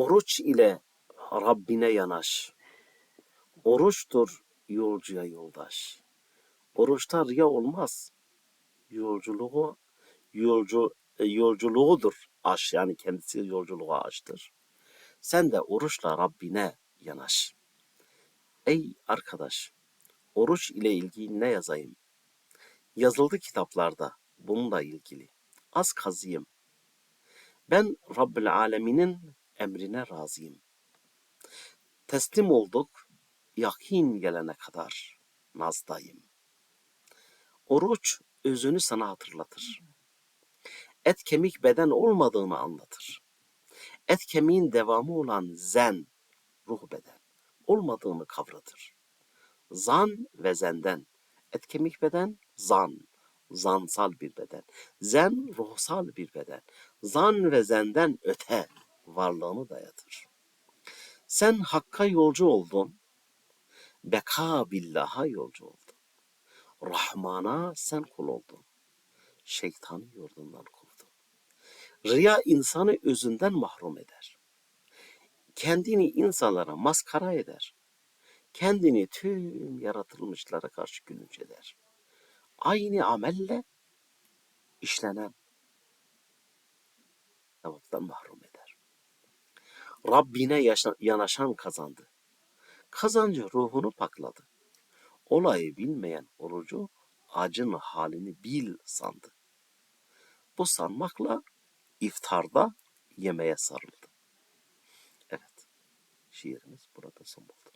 Oruç ile Rabbine yanaş. Oruçtur yolcuya yoldaş. Oruçta riya olmaz. Yolculuğu yolcu e, yolculuğudur aş yani kendisi yolculuğa aştır. Sen de oruçla Rabbine yanaş. Ey arkadaş, oruç ile ilgili ne yazayım? Yazıldı kitaplarda bununla ilgili. Az kazıyım. Ben Rabbül Alemin'in emrine razıyım. Teslim olduk, yakin gelene kadar nazdayım. Oruç özünü sana hatırlatır. Et kemik beden olmadığını anlatır. Et kemiğin devamı olan zen, ruh beden, olmadığını kavratır. Zan ve zenden, et kemik beden, zan, zansal bir beden. Zen, ruhsal bir beden. Zan ve zenden öte varlığını dayatır. Sen Hakk'a yolcu oldun, beka billaha yolcu oldun. Rahman'a sen kul oldun. Şeytanı yurdundan kovdun. Riya insanı özünden mahrum eder. Kendini insanlara maskara eder. Kendini tüm yaratılmışlara karşı gülünç eder. Aynı amelle işlenen sevaptan mahrum. Rabbine yanaşan kazandı. Kazancı ruhunu pakladı. Olayı bilmeyen orucu acın halini bil sandı. Bu sanmakla iftarda yemeğe sarıldı. Evet, şiirimiz burada son buldu.